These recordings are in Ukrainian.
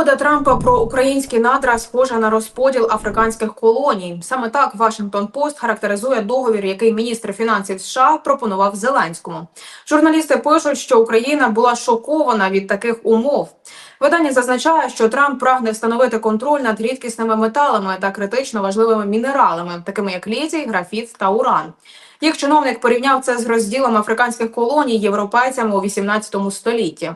Угода Трампа про українські надра схожа на розподіл африканських колоній. Саме так Вашингтон Пост характеризує договір, який міністр фінансів США пропонував Зеленському. Журналісти пишуть, що Україна була шокована від таких умов. Видання зазначає, що Трамп прагне встановити контроль над рідкісними металами та критично важливими мінералами, такими як літій, графіт та уран. Їх чиновник порівняв це з розділом африканських колоній європейцями у 18 столітті.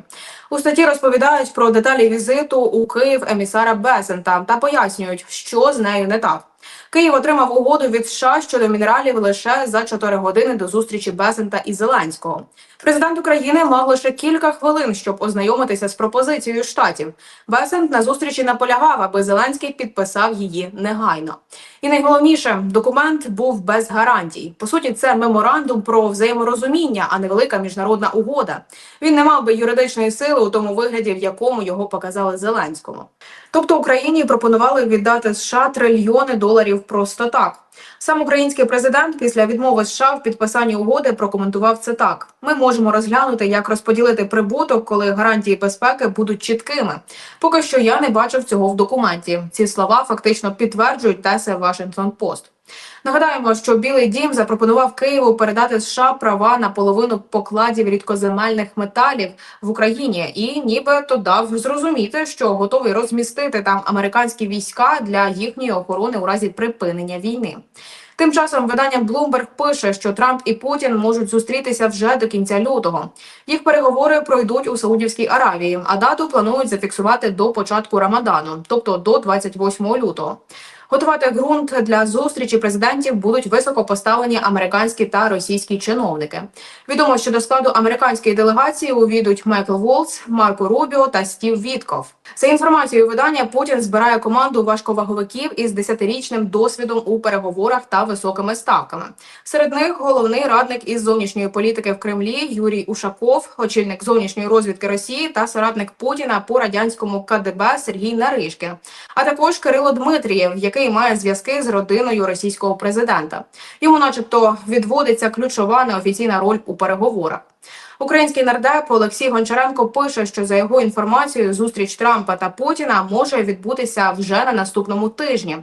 У статті розповідають про деталі візиту у Київ емісара Бесента та пояснюють, що з нею не так. Київ отримав угоду від США щодо мінералів лише за 4 години до зустрічі Бесента і Зеленського. Президент України мав лише кілька хвилин, щоб ознайомитися з пропозицією штатів. Бесент на зустрічі наполягав, аби Зеленський підписав її негайно. І найголовніше, документ був без гарантій. По суті, це меморандум про взаєморозуміння, а не велика міжнародна угода. Він не мав би юридичної сили у тому вигляді, в якому його показали Зеленському. Тобто Україні пропонували віддати США трильйони доларів просто так. Сам український президент після відмови США в підписанні угоди прокоментував це так: ми можемо розглянути, як розподілити прибуток, коли гарантії безпеки будуть чіткими. Поки що я не бачив цього в документі. Ці слова фактично підтверджують теси Вашингтон Пост. Нагадаємо, що Білий Дім запропонував Києву передати США права на половину покладів рідкоземельних металів в Україні, і нібито дав зрозуміти, що готовий розмістити там американські війська для їхньої охорони у разі припинення війни. Тим часом видання Bloomberg пише, що Трамп і Путін можуть зустрітися вже до кінця лютого. Їх переговори пройдуть у Саудівській Аравії, а дату планують зафіксувати до початку Рамадану, тобто до 28 лютого. Готувати ґрунт для зустрічі президентів будуть високо поставлені американські та російські чиновники. Відомо, що до складу американської делегації увійдуть Майкл Волц, Марко Рубіо та Стів Вітков. За інформацією видання, Путін збирає команду важковаговиків із 10-річним досвідом у переговорах та високими ставками. Серед них головний радник із зовнішньої політики в Кремлі Юрій Ушаков, очільник зовнішньої розвідки Росії та соратник Путіна по радянському КДБ Сергій Наришкін, а також Кирило Дмитрієв, який має зв'язки з родиною російського президента. Йому, начебто, відводиться ключова неофіційна роль у переговорах. Український нардеп Олексій Гончаренко пише, що за його інформацією, зустріч Трампа та Путіна може відбутися вже на наступному тижні.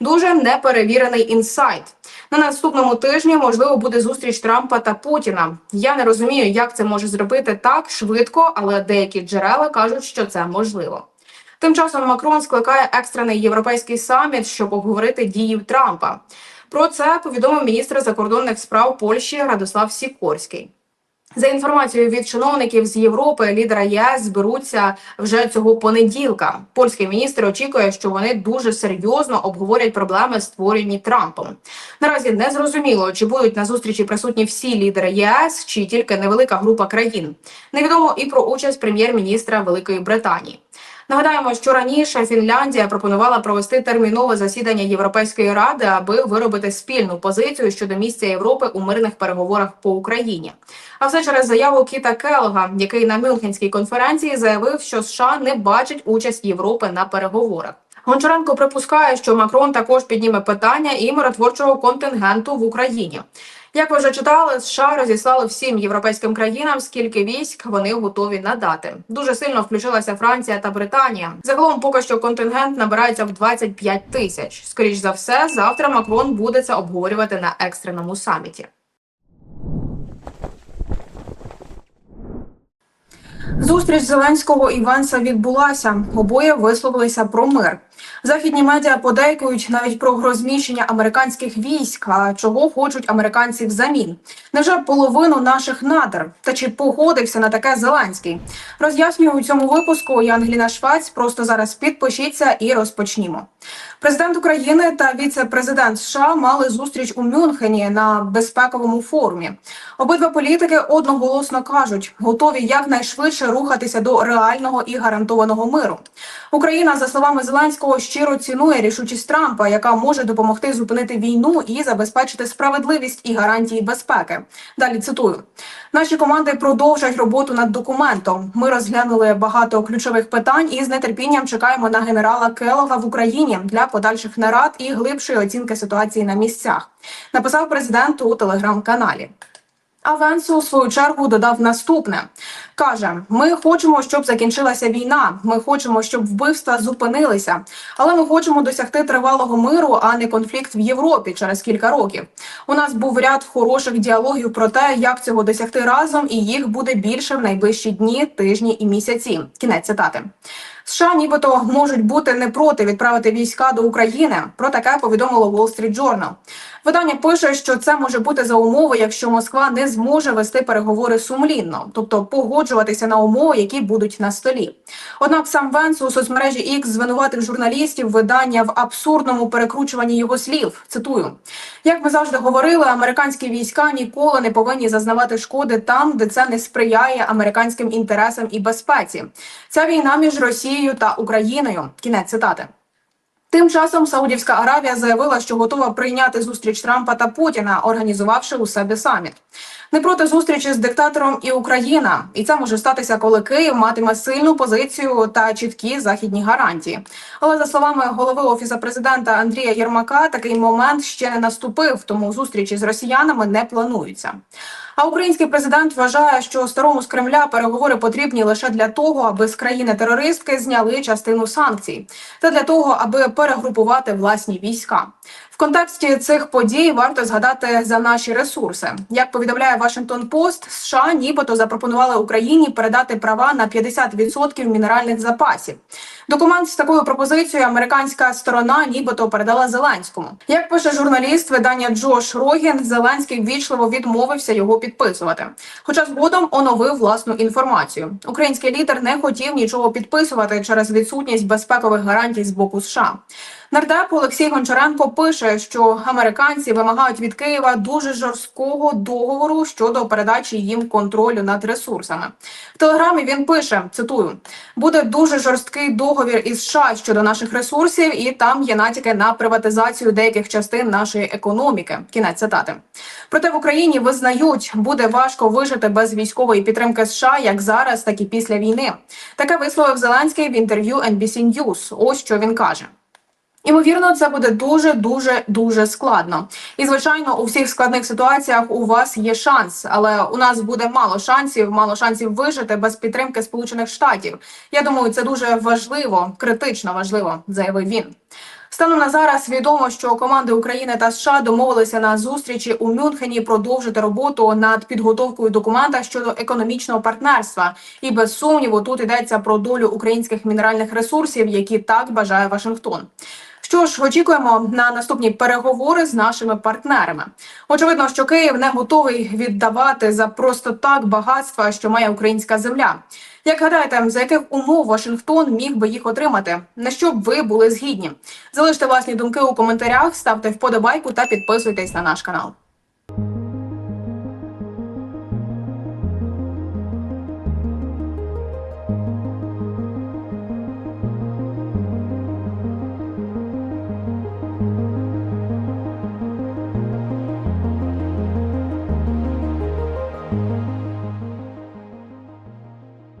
Дуже неперевірений інсайт. На наступному тижні можливо буде зустріч Трампа та Путіна. Я не розумію, як це може зробити так швидко, але деякі джерела кажуть, що це можливо. Тим часом Макрон скликає екстрений європейський саміт, щоб обговорити дії Трампа. Про це повідомив міністр закордонних справ Польщі Радослав Сікорський. За інформацією від чиновників з Європи, лідера ЄС зберуться вже цього понеділка. Польський міністр очікує, що вони дуже серйозно обговорять проблеми, створені Трампом. Наразі не зрозуміло, чи будуть на зустрічі присутні всі лідери ЄС, чи тільки невелика група країн. Невідомо і про участь прем'єр-міністра Великої Британії. Нагадаємо, що раніше Фінляндія пропонувала провести термінове засідання Європейської ради, аби виробити спільну позицію щодо місця Європи у мирних переговорах по Україні. А все через заяву Кіта Келга, який на Мюнхенській конференції заявив, що США не бачить участь Європи на переговорах. Гончаренко припускає, що Макрон також підніме питання і миротворчого контингенту в Україні. Як ви вже читали, США розіслали всім європейським країнам, скільки військ вони готові надати. Дуже сильно включилася Франція та Британія. Загалом, поки що контингент набирається в 25 тисяч. Скоріш за все, завтра Макрон буде це обговорювати на екстреному саміті. Зустріч Зеленського і Венса відбулася. Обоє висловилися про мир. Західні медіа подейкують навіть про розміщення американських військ. А чого хочуть американці взамін? Невже половину наших надр? Та чи погодився на таке Зеленський? Роз'яснюю у цьому випуску. Я Ангеліна Швець. Просто зараз підпишіться і розпочнімо. Президент України та віце-президент США мали зустріч у Мюнхені на безпековому форумі. Обидва політики одноголосно кажуть, готові якнайшвидше рухатися до реального і гарантованого миру. Україна, за словами Зеленського, щиро цінує рішучість Трампа, яка може допомогти зупинити війну і забезпечити справедливість і гарантії безпеки. Далі цитую: наші команди продовжать роботу над документом. Ми розглянули багато ключових питань і з нетерпінням чекаємо на генерала Келога в Україні для подальших нарад і глибшої оцінки ситуації на місцях. Написав президент у телеграм-каналі. А Венс у свою чергу додав наступне: каже: Ми хочемо, щоб закінчилася війна. Ми хочемо, щоб вбивства зупинилися, але ми хочемо досягти тривалого миру, а не конфлікт в Європі через кілька років. У нас був ряд хороших діалогів про те, як цього досягти разом, і їх буде більше в найближчі дні, тижні і місяці. Кінець цитати. США нібито можуть бути не проти відправити війська до України. Про таке повідомило Wall Street Journal. Видання пише, що це може бути за умови, якщо Москва не зможе вести переговори сумлінно, тобто погоджуватися на умови, які будуть на столі. Однак сам Венс у соцмережі X звинуватив журналістів видання в абсурдному перекручуванні його слів. Цитую: як ми завжди говорили, американські війська ніколи не повинні зазнавати шкоди там, де це не сприяє американським інтересам і безпеці. Ця війна між Росією та Україною. Кінець цитати. Тим часом Саудівська Аравія заявила, що готова прийняти зустріч Трампа та Путіна, організувавши у себе саміт. Не проти зустрічі з диктатором і Україна, і це може статися, коли Київ матиме сильну позицію та чіткі західні гарантії. Але за словами голови офісу президента Андрія Єрмака, такий момент ще не наступив, тому зустрічі з росіянами не плануються. А український президент вважає, що старому з Кремля переговори потрібні лише для того, аби з країни-терористки зняли частину санкцій, та для того, аби перегрупувати власні війська. В контексті цих подій варто згадати за наші ресурси. Як повідомляє Вашингтон Пост, США нібито запропонували Україні передати права на 50% мінеральних запасів. Документ з такою пропозицією американська сторона нібито передала Зеленському. Як пише журналіст видання Джош Рогін, Зеленський ввічливо відмовився його підписувати. Хоча згодом оновив власну інформацію. Український лідер не хотів нічого підписувати через відсутність безпекових гарантій з боку США. Нардеп Олексій Гончаренко пише, що американці вимагають від Києва дуже жорсткого договору щодо передачі їм контролю над ресурсами. В телеграмі він пише: цитую: буде дуже жорсткий договір із США щодо наших ресурсів, і там є натяки на приватизацію деяких частин нашої економіки. Кінець цитати. Проте в Україні визнають, буде важко вижити без військової підтримки США як зараз, так і після війни. Таке висловив Зеленський в інтерв'ю NBC News. Ось що він каже. Імовірно, це буде дуже дуже дуже складно. І звичайно, у всіх складних ситуаціях у вас є шанс, але у нас буде мало шансів, мало шансів вижити без підтримки Сполучених Штатів. Я думаю, це дуже важливо, критично важливо, заявив він. Станом на зараз відомо, що команди України та США домовилися на зустрічі у Мюнхені продовжити роботу над підготовкою документа щодо економічного партнерства. І без сумніву тут йдеться про долю українських мінеральних ресурсів, які так бажає Вашингтон. Що ж, очікуємо на наступні переговори з нашими партнерами. Очевидно, що Київ не готовий віддавати за просто так багатства, що має українська земля. Як гадаєте, за яких умов Вашингтон міг би їх отримати? На що б ви були згідні? Залиште власні думки у коментарях, ставте вподобайку та підписуйтесь на наш канал.